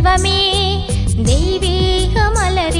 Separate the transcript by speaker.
Speaker 1: செல்வமே தெய்வீக மலரே.